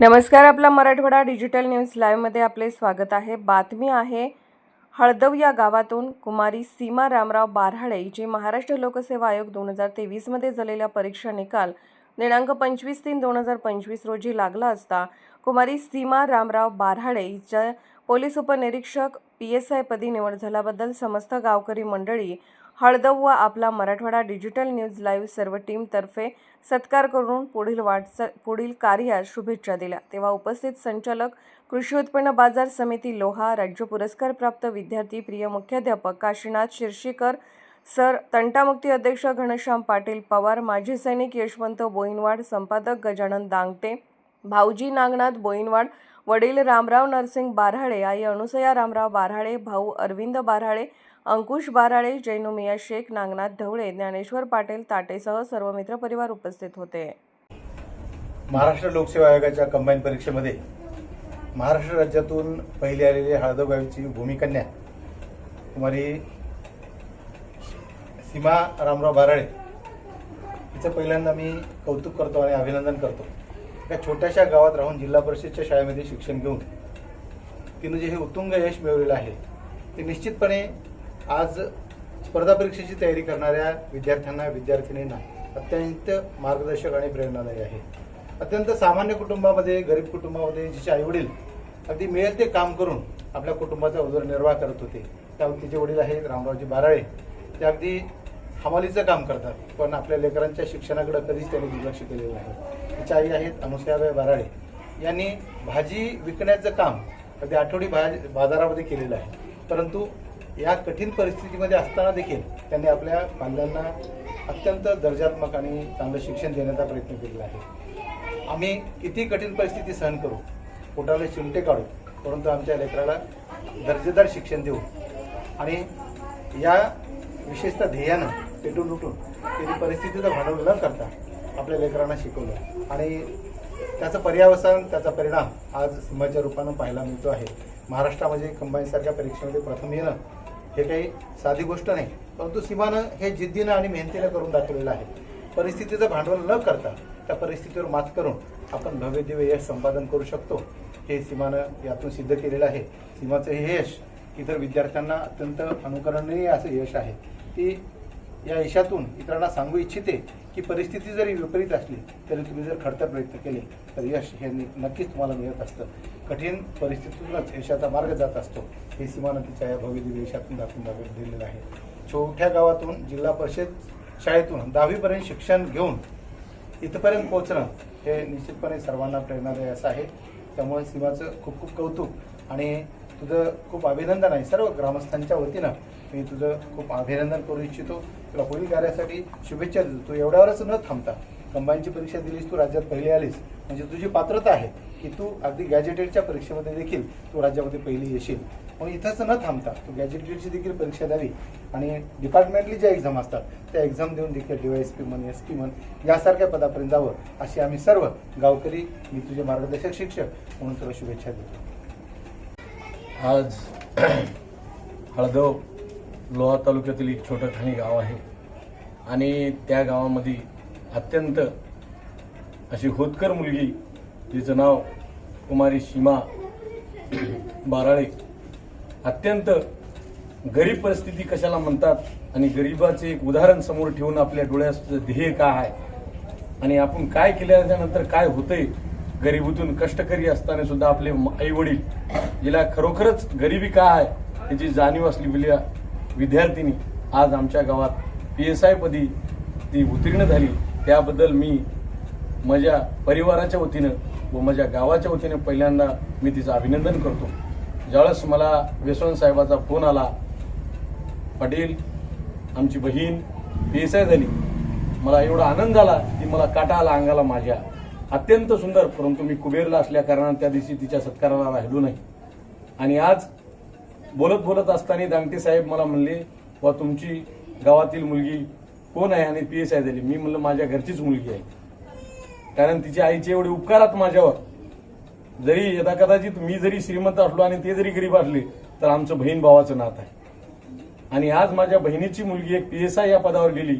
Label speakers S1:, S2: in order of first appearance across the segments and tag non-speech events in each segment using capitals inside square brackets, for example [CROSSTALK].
S1: नमस्कार आपला Marathwada digital news लाईव्हमध्ये आपले स्वागत आहे. बातमी आहे हळदव या गावातून कुमारी सीमा रामराव बारहाळे हिची महाराष्ट्र लोकसेवा आयोग दोन हजार तेवीसमध्ये झालेल्या परीक्षा निकाल दिनांक पंचवीस तीन दोन हजार पंचवीस रोजी लागला असता कुमारी सीमा रामराव बारहाळे हिच्या पोलीस उपनिरीक्षक पी एस आयपदी निवड झाल्याबद्दल समस्त गावकरी मंडळी हळदव व आपला मराठवाडा डिजिटल न्यूज लाईव्ह सर्व टीमतर्फे सत्कार करून पुढील वाटचाल पुढील कार्यास शुभेच्छा दिल्या. तेव्हा उपस्थित संचालक कृषी उत्पन्न बाजार समिती लोहा राज्य पुरस्कार प्राप्त विद्यार्थी प्रिय मुख्याध्यापक काशीनाथ शिर्शीकर सर तंटामुक्ती अध्यक्ष घनश्याम पाटील पवार माजी सैनिक यशवंत बोईनवाड संपादक गजानन दांगटे भाऊजी नागनाथ बोईनवाड वडील रामराव नरसिंग बाराळे आई अनुसया रामराव बाराळे भाऊ अरविंद बाराळे अंकुश बाराळे जैनुमिया शेख नागनाथ ढवळे ज्ञानेश्वर पाटील ताटेसह सर्व मित्रपरिवार उपस्थित होते.
S2: महाराष्ट्र लोकसेवा आयोगाच्या कंबाईन परीक्षेमध्ये महाराष्ट्र राज्यातून पहिली आलेली हळदव गावीची भूमिकन्या कुमारी सीमा रामराव बाराळे हिचं पहिल्यांदा मी कौतुक करतो आणि अभिनंदन करतो. एका छोट्याशा गावात राहून जिल्हा परिषदच्या शाळेमध्ये शिक्षण घेऊन तिनं जे हे उत्तुंग यश मिळवलेलं आहे ते निश्चितपणे आज स्पर्धा परीक्षेची तयारी करणाऱ्या विद्यार्थ्यांना विद्यार्थिनींना अत्यंत मार्गदर्शक आणि प्रेरणादायी आहे. अत्यंत सामान्य कुटुंबामध्ये गरीब कुटुंबामध्ये जिचे आईवडील अगदी मिळेल ते काम करून आपल्या कुटुंबाचा उदरनिर्वाह करत होते. त्या तिचे वडील आहेत रामरावजी बाराळे ते अगदी हमालीचं काम करतात. पण आपल्या लेकरांच्या शिक्षणाकडे कधीच त्यांनी दुर्लक्ष केलेलं नाही. तिच्या आई आहेत अनुसयाबाई बाराळे. यांनी भाजी विकण्याचं काम अगदी आठवडी भाज बाजारामध्ये केलेलं आहे. परंतु या कठीण परिस्थितीमध्ये असताना देखील त्यांनी आपल्या बांधवांना अत्यंत दर्जात्मक आणि चांगलं शिक्षण देण्याचा प्रयत्न केलेला आहे. आम्ही किती कठीण परिस्थिती सहन करू पोटाला चिमटे काढू परंतु आमच्या लेकराला दर्जेदार शिक्षण देऊ आणि या विशेषतः ध्येयानं पेटून उठून त्यांनी परिस्थितीचं भांडवल न करता आपल्या लेकरांना शिकवलं. आणि त्याचं पर्यावसन त्याचा परिणाम आज सिंहाच्या रूपानं पाहायला मिळतो आहे. महाराष्ट्रामध्ये कंबाईनसारख्या परीक्षेमध्ये प्रथम येणं हे काही साधी गोष्ट नाही. परंतु सीमानं हे जिद्दीनं आणि मेहनतीनं करून दाखवलेलं आहे. परिस्थितीचं भांडवल न करता त्या परिस्थितीवर मात करून आपण भव्य दिव्य यश संपादन करू शकतो. हे सीमानं यातून सिद्ध केलेलं आहे. सीमाचं हे यश इतर विद्यार्थ्यांना अत्यंत अनुकरणीय असं यश आहे. ती या यशातून इतरांना सांगू इच्छिते की परिस्थिती जरी विपरीत असली तरी तुम्ही जर खडतर प्रयत्न केले तर यश हे नक्कीच तुम्हाला मिळत असतं. कठीण परिस्थितीतूनच यशाचा मार्ग जात असतो. हे सीमानंतीच्या या भव्य दिव्य यशातून दाखवून दाखवून दिलेलं आहे. छोट्या गावातून जिल्हा परिषद शाळेतून दहावीपर्यंत शिक्षण घेऊन इथपर्यंत पोहोचणं हे निश्चितपणे सर्वांना प्रेरणादायी असं आहे. त्यामुळे सीमाचं खूप खूप कौतुक आणि तुझं खूप अभिनंदन आहे सर्व ग्रामस्थांच्या वतीनं. मी तुझं खूप अभिनंदन करू इच्छितो. तुला पुढील कार्यासाठी शुभेच्छा देतो. तू एवढ्यावरच न थांबता कंबाईनची परीक्षा दिलीस तू राज्यात पहिली आलीस. म्हणजे तुझी पात्रता आहे. की तू अगदी गॅजेटेडच्या परीक्षेमध्ये देखील तू राज्यामध्ये पहिली येशील. मग इथंच न थांबता तू गॅजेटेडची देखील परीक्षा द्यावी. आणि डिपार्टमेंटली ज्या एक्झाम असतात त्या एक्झाम देऊन देखील डीवायएसपी म्हण एस पी म्हण यासारख्या पदापर्यंत जावं अशी आम्ही सर्व गावकरी मी तुझे मार्गदर्शक शिक्षक म्हणून तुला शुभेच्छा देतो.
S3: आज [CLEARS THROAT] हळदव लोहा तालुक्यातील एक छोटं ठाणी गाव आहे. आणि त्या गावामध्ये अत्यंत अशी होतकर मुलगी तिचं नाव कुमारी सीमा बाराळे. अत्यंत गरीब परिस्थिती कशाला म्हणतात? आणि गरिबाचे एक उदाहरण समोर ठेवून आपल्या डोळ्याचं ध्येय काय आहे? आणि आपण काय केल्यानंतर काय होतंय? गरिबीतून कष्टकरी असताना सुद्धा आपले आई वडील जिला खरोखरच गरिबी काय आहे? याची जाणीव असलेली विद्यार्थिनी आज आमच्या गावात पी एस आय पदी ती उत्तीर्ण झाली. त्याबद्दल मी माझ्या परिवाराच्या वतीनं व माझ्या गावाच्या वतीने पहिल्यांदा मी तिचं अभिनंदन करतो. ज्यावेळेस मला वेसवण साहेबाचा फोन आला पाटील आमची बहीण पी आय झाली मला एवढा आनंद झाला की मला काटा आला अंगाला माझ्या. अत्यंत सुंदर परंतु मी कुबेरला असल्या कारणाने त्या दिवशी तिच्या सत्काराला राहिलो नाही. आणि आज बोलत बोलत असताना दांगटे साहेब मला म्हणले वा तुमची गावातील मुलगी कोण आहे? आणि पी एस आय झाली मी म्हणलं माझ्या घरचीच मुलगी आहे. कारण तिच्या आईचे एवढे उपकारात माझ्यावर. जरी यदा कदाचित मी जरी श्रीमंत असलो आणि ते जरी गरीब असले तर आमचं बहीण भावाचं नातं आहे. आणि आज माझ्या बहिणीची मुलगी एक पी एस आय या पदावर गेली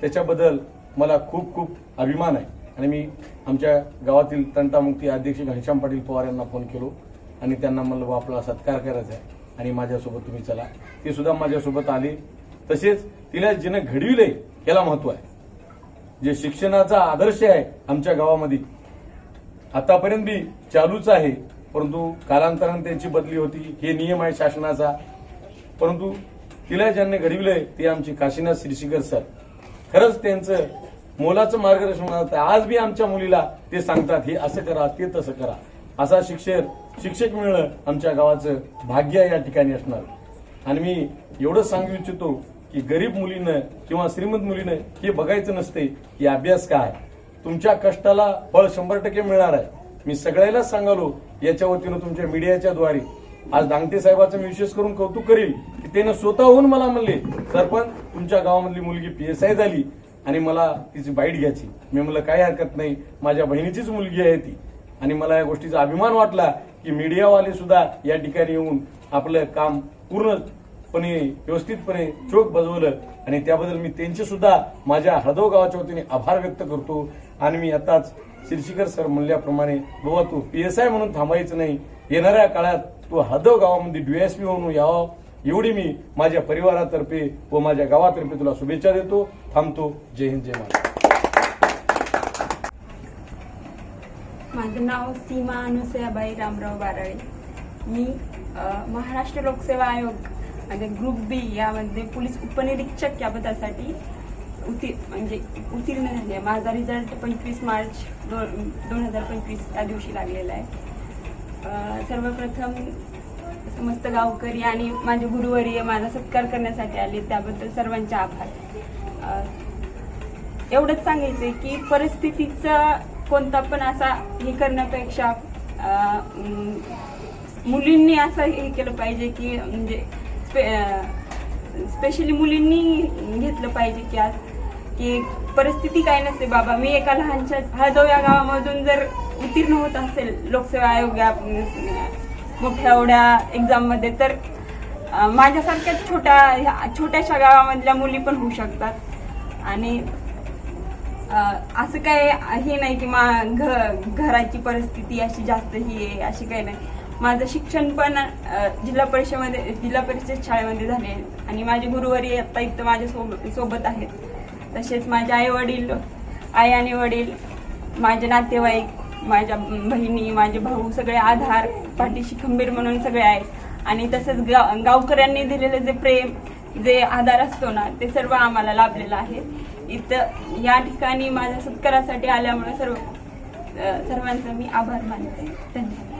S3: त्याच्याबद्दल मला खूप खूप अभिमान आहे. आणि मी आमच्या गावातील तंटामुक्ती अध्यक्ष घनश्याम पाटील पवार यांना फोन केलो आणि त्यांना म्हणलं बा आपला सत्कार करायचा आहे. आणि माझ्यासोबत तुम्ही चला. ते सुद्धा माझ्यासोबत आले. तसेच तिला जिनं घडविले याला महत्त्व आहे. जे शिक्षणाचा आदर्श आहे आमच्या गावामध्ये. आतापर्यंत बी चालूच आहे. परंतु कालांतराने त्यांची बदली होती. हे नियम आहे शासनाचा. परंतु तिला ज्यांनी घडविलंय ते आमचे काशीनाथ श्रीशिखर सर. खरंच त्यांचं मोलाचं मार्गदर्शन होतं. आज बी आमच्या मुलीला ते सांगतात हे असं करा ते तसं करा. असा शिक्षक शिक्षक मिळणं आमच्या गावाचं भाग्य या ठिकाणी असणार. आणि मी एवढंच सांगू इच्छितो की गरीब मुलीनं किंवा श्रीमंत मुलीनं हे बघायचं नसते की अभ्यास काय. तुमच्या कष्टाला फळ शंभर टक्के मिळणार आहे. मी सगळ्यालाच सांगालो याच्या वतीनं तुमच्या मीडियाच्या द्वारे. आज दांगटे साहेबाचं मी विशेष करून कौतुक करील की त्यानं स्वतःहून मला म्हणले सरपंच तुमच्या गावामधली मुलगी पी एस आय झाली आणि मला तिची बाईट घ्यायची. मी म्हणलं काही हरकत नाही. माझ्या बहिणीचीच मुलगी आहे ती. आणि मला या गोष्टीचा अभिमान वाटला की मीडियावाले सुद्धा या ठिकाणी येऊन आपलं काम पूर्ण पण व्यवस्थितपणे चोख बजवलं. आणि त्याबद्दल मी त्यांचे सुद्धा माझ्या हळदव गावाच्या वतीने आभार व्यक्त करतो. आणि मी आताच शिरशीकर सर म्हणल्याप्रमाणे बाबा तू पीएसआय म्हणून थांबायचं नाही. येणाऱ्या काळात तू हळदव गावामध्ये डीएसपी म्हणून यावं. एवढी मी माझ्या परिवारातर्फे व माझ्या गावातर्फे तुला शुभेच्छा देतो. थांबतो. जय हिंद जय महाराज
S4: माझं नाव सीमा अनुसयाबाई रामराव बाराळे. मी महाराष्ट्र लोकसेवा आयोग म्हणजे ग्रुप बी यामध्ये पोलीस उपनिरीक्षक या पदासाठी उती म्हणजे उत्तीर्ण झाली आहे. माझा रिझल्ट पंचवीस मार्च दोन दोन हजार पंचवीस या दिवशी लागलेला आहे. सर्वप्रथम समस्त गावकरी आणि माझे गुरुवर्य माझा सत्कार करण्यासाठी आले. त्याबद्दल सर्वांचे आभार. एवढंच एवढंच सांगायचंय की परिस्थितीचा कोणता पण असा हे करण्यापेक्षा मुलींनी असं हे केलं पाहिजे की म्हणजे स्पेशली मुलींनी घेतलं पाहिजे की आज की परिस्थिती काय नसते बाबा. मी एका लहानशा हळदव या गावामधून जर उत्तीर्ण होत असेल लोकसेवा आयोग या मोठ्या एवढ्या एक्झाममध्ये तर माझ्यासारख्याच माझ्यासारख्या छोट्या ह्या छोट्याशा गावामधल्या मुली पण होऊ शकतात. आणि असं काय हे नाही की मा घ- घराची परिस्थिती अशी जास्त ही आहे अशी काही नाही. माझं शिक्षण पण जिल्हा परिषदेमध्ये जिल्हा परिषद शाळेमध्ये झाले आणि माझे गुरुवारी आता इथं माझ्या सोबत सोबत आहेत. तसेच माझे आई वडील आई आणि वडील माझे नातेवाईक माझ्या बहिणी माझे भाऊ सगळे आधार पाठीशी खंबीर म्हणून सगळे आहेत. आणि तसंच गाव गावकऱ्यांनी दिलेले जे प्रेम जे आधार असतो ना ते सर्व आम्हाला लाभलेलं आहे. इथं या ठिकाणी माझ्या सत्कारासाठी आल्यामुळे सर्व सर्वांचा मी आभार मानते. धन्यवाद.